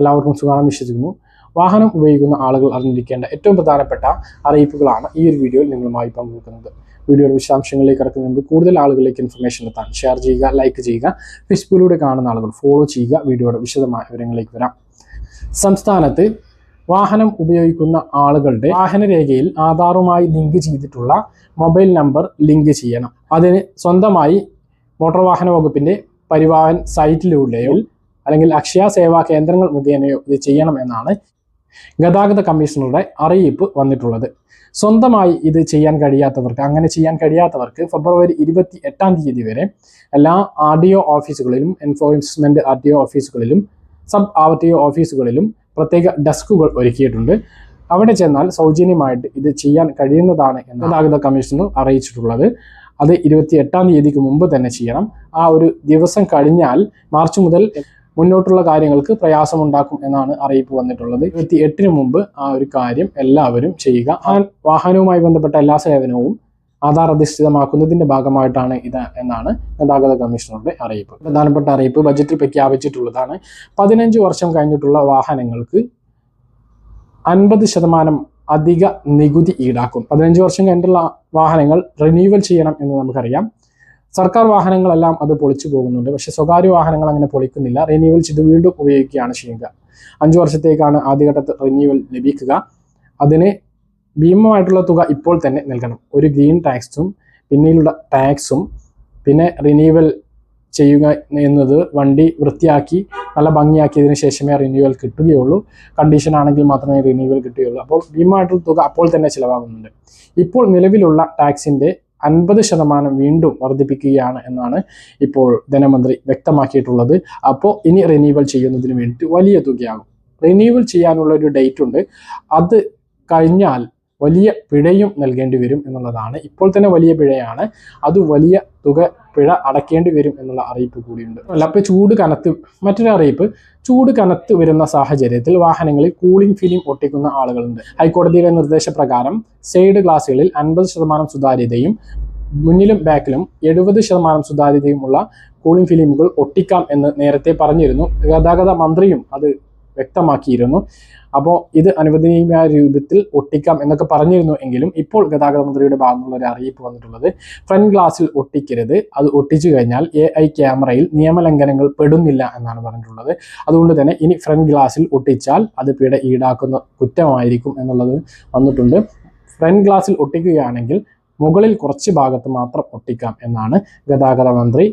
എല്ലാവർക്കും സുഖമാണെന്ന് വിശ്വസിക്കുന്നു. വാഹനം ഉപയോഗിക്കുന്ന ആളുകൾ അറിഞ്ഞിരിക്കേണ്ട ഏറ്റവും പ്രധാനപ്പെട്ട അറിയിപ്പുകളാണ് ഈ ഒരു വീഡിയോയിൽ നിങ്ങളുമായി പങ്കുവെക്കുന്നത്. വീഡിയോയുടെ വിശദാംശങ്ങളിലേക്ക് ഇറക്കുന്നതിന് മുമ്പ് കൂടുതൽ ആളുകളിലേക്ക് ഇൻഫർമേഷൻ എത്താൻ ഷെയർ ചെയ്യുക ലൈക്ക് ചെയ്യുക ഫേസ്ബുക്കിലൂടെ കാണുന്ന ആളുകൾ ഫോളോ ചെയ്യുക. വീഡിയോയുടെ വിശദമായ വിവരങ്ങളിലേക്ക് വരാം. സംസ്ഥാനത്ത് വാഹനം ഉപയോഗിക്കുന്ന ആളുകളുടെ വാഹനരേഖയിൽ ആധാറുമായി ലിങ്ക് ചെയ്തിട്ടുള്ള മൊബൈൽ നമ്പർ ലിങ്ക് ചെയ്യണം. അതിന് സ്വന്തമായി മോട്ടോർ വാഹന വകുപ്പിന്റെ പരിവാഹൻ സൈറ്റിലൂടെയോ അല്ലെങ്കിൽ അക്ഷയ സേവാ കേന്ദ്രങ്ങൾ മുഖേനയോ ഇത് ചെയ്യണം എന്നാണ് ഗതാഗത കമ്മീഷണറുടെ അറിയിപ്പ് വന്നിട്ടുള്ളത്. സ്വന്തമായി ഇത് ചെയ്യാൻ കഴിയാത്തവർക്ക് അങ്ങനെ ചെയ്യാൻ കഴിയാത്തവർക്ക് ഫെബ്രുവരി ഇരുപത്തി എട്ടാം തീയതി വരെ എല്ലാ ആർ ഡി ഒ ഓഫീസുകളിലും എൻഫോഴ്സ്മെന്റ് ആർ ഡി ഒ ഓഫീസുകളിലും സബ് ആർ ടി ഒ ഓഫീസുകളിലും പ്രത്യേക ഡെസ്കുകൾ ഒരുക്കിയിട്ടുണ്ട്. അവിടെ ചെന്നാൽ സൗജന്യമായിട്ട് ഇത് ചെയ്യാൻ കഴിയുന്നതാണ് എന്ന് ഗതാഗത കമ്മീഷണർ അറിയിച്ചിട്ടുള്ളത്. അത് ഇരുപത്തി എട്ടാം തീയതിക്ക് മുമ്പ് തന്നെ ചെയ്യണം. ആ ഒരു ദിവസം കഴിഞ്ഞാൽ മാർച്ച് മുതൽ മുന്നോട്ടുള്ള കാര്യങ്ങൾക്ക് പ്രയാസമുണ്ടാക്കും എന്നാണ് അറിയിപ്പ് വന്നിട്ടുള്ളത്. ഇരുപത്തി എട്ടിന് മുമ്പ് ആ ഒരു കാര്യം എല്ലാവരും ചെയ്യുക. ആ വാഹനവുമായി ബന്ധപ്പെട്ട എല്ലാ സേവനവും ആധാർ അധിഷ്ഠിതമാക്കുന്നതിന്റെ ഭാഗമായിട്ടാണ് ഇത് എന്നാണ് ഗതാഗത കമ്മീഷണറുടെ അറിയിപ്പ്. പ്രധാനപ്പെട്ട അറിയിപ്പ് ബജറ്റിൽ പ്രഖ്യാപിച്ചിട്ടുള്ളതാണ്. പതിനഞ്ച് വർഷം കഴിഞ്ഞിട്ടുള്ള വാഹനങ്ങൾക്ക് അൻപത് ശതമാനം അധിക നികുതി ഈടാക്കും. പതിനഞ്ച് വർഷം കഴിഞ്ഞിട്ടുള്ള വാഹനങ്ങൾ റിന്യൂവൽ ചെയ്യണം എന്ന് നമുക്കറിയാം. സർക്കാർ വാഹനങ്ങളെല്ലാം അത് പൊളിച്ചു പോകുന്നുണ്ട്. പക്ഷേ സ്വകാര്യ വാഹനങ്ങൾ അങ്ങനെ പൊളിക്കുന്നില്ല. റിന്യൂവൽ ചെയ്ത് വീണ്ടും ഉപയോഗിക്കുകയാണ് ചെയ്യുക. അഞ്ചു വർഷത്തേക്കാണ് ആദ്യഘട്ടത്തിൽ റിന്യൂവൽ ലഭിക്കുക. അതിന് ഭീമമായിട്ടുള്ള തുക ഇപ്പോൾ തന്നെ നൽകണം. ഒരു ഗ്രീൻ ടാക്സും പിന്നീടുള്ള ടാക്സും പിന്നെ റിന്യൂവൽ ചെയ്യുക എന്നത് വണ്ടി വൃത്തിയാക്കി നല്ല ഭംഗിയാക്കിയതിന് ശേഷമേ റിന്യൂവൽ കിട്ടുകയുള്ളൂ. കണ്ടീഷൻ ആണെങ്കിൽ മാത്രമേ റിന്യൂവൽ കിട്ടുകയുള്ളൂ. അപ്പോൾ ഭീമമായിട്ടുള്ള തുക അപ്പോൾ തന്നെ ചിലവാകുന്നുണ്ട്. ഇപ്പോൾ നിലവിലുള്ള ടാക്സിന്റെ അൻപത് ശതമാനം വീണ്ടും വർദ്ധിപ്പിക്കുകയാണ് എന്നാണ് ഇപ്പോൾ ധനമന്ത്രി വ്യക്തമാക്കിയിട്ടുള്ളത്. അപ്പോൾ ഇനി റിന്യൂവൽ ചെയ്യുന്നതിന് വേണ്ടി വലിയ തുകയാകും. റിന്യൂവൽ ചെയ്യാനുള്ള ഒരു ഡേറ്റ് ഉണ്ട്. അത് കഴിഞ്ഞാൽ വലിയ പിഴയും നൽകേണ്ടി വരും എന്നുള്ളതാണ്. ഇപ്പോൾ തന്നെ വലിയ പിഴയാണ്. അത് വലിയ തുക പിഴ അടയ്ക്കേണ്ടി വരും എന്നുള്ള അറിയിപ്പ് കൂടിയുണ്ട്. അല്ല അപ്പോൾ ചൂട് കനത്ത് മറ്റൊരു അറിയിപ്പ്. ചൂട് കനത്ത് വരുന്ന സാഹചര്യത്തിൽ വാഹനങ്ങളിൽ കൂളിംഗ് ഫിലിം ഒട്ടിക്കുന്ന ആളുകളുണ്ട്. ഹൈക്കോടതിയുടെ നിർദ്ദേശപ്രകാരം സൈഡ് ഗ്ലാസുകളിൽ അൻപത് ശതമാനം സുതാര്യതയും മുന്നിലും ബാക്കിലും എഴുപത് ശതമാനം സുതാര്യതയുമുള്ള കൂളിംഗ് ഫിലിമുകൾ ഒട്ടിക്കാം എന്ന് നേരത്തെ പറഞ്ഞിരുന്നു. ഗതാഗത മന്ത്രിയും അത് വ്യക്തമാക്കിയിരുന്നു. അപ്പോൾ ഇത് അനുവദനീയമായ രൂപത്തിൽ ഒട്ടിക്കാം എന്നൊക്കെ പറഞ്ഞിരുന്നു എങ്കിലും ഇപ്പോൾ ഗതാഗത മന്ത്രിയുടെ ഭാഗത്തുനിന്നുള്ള ഒരു അറിയിപ്പ് വന്നിട്ടുള്ളത് ഫ്രണ്ട് ഗ്ലാസ്സിൽ ഒട്ടിക്കരുത്. അത് ഒട്ടിച്ചു കഴിഞ്ഞാൽ എ ഐ ക്യാമറയിൽ നിയമലംഘനങ്ങൾ പെടുന്നില്ല എന്നാണ് പറഞ്ഞിട്ടുള്ളത്. അതുകൊണ്ട് തന്നെ ഇനി ഫ്രണ്ട് ഗ്ലാസ്സിൽ ഒട്ടിച്ചാൽ അത് പിഴ ഈടാക്കുന്ന കുറ്റമായിരിക്കും എന്നുള്ളത് വന്നിട്ടുണ്ട്. ഫ്രണ്ട് ഗ്ലാസ്സിൽ ഒട്ടിക്കുകയാണെങ്കിൽ മുകളിൽ കുറച്ച് ഭാഗത്ത് മാത്രം ഒട്ടിക്കാം എന്നാണ് ഗതാഗത മന്ത്രി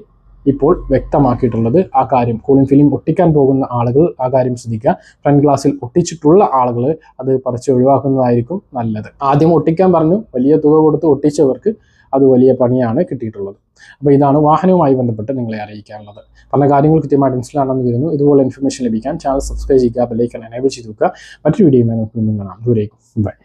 ഇപ്പോൾ വ്യക്തമാക്കിയിട്ടുള്ളത് ആ കാര്യം. കൂളിംഗ് ഫിലിം ഒട്ടിക്കാൻ പോകുന്ന ആളുകൾ ആ കാര്യം ശ്രദ്ധിക്കുക. ഫ്രണ്ട് ഗ്ലാസ്സിൽ ഒട്ടിച്ചിട്ടുള്ള ആളുകൾ അത് പറിച്ച് ഒഴിവാക്കുന്നതായിരിക്കും നല്ലത്. ആദ്യം ഒട്ടിക്കാൻ പറഞ്ഞു. വലിയ തുക കൊടുത്ത് ഒട്ടിച്ചവർക്ക് അത് വലിയ പണിയാണ് കിട്ടിയിട്ടുള്ളത്. അപ്പോൾ ഇതാണ് വാഹനവുമായി ബന്ധപ്പെട്ട് നിങ്ങളെ അറിയിക്കാനുള്ളത്. പറഞ്ഞ കാര്യങ്ങൾ കൃത്യമായിട്ട് മനസ്സിലാണെന്ന് വരുന്നു. ഇതുപോലെ ഇൻഫർമേഷൻ ലഭിക്കാൻ ചാനൽ സബ്സ്ക്രൈബ് ചെയ്യുക ബെല്ലൈക്കൺ എനേബിൾ ചെയ്ത് വെക്കുക. മറ്റൊരു വീഡിയോയുമായി നമുക്ക് ദൂരേക്കും ബൈ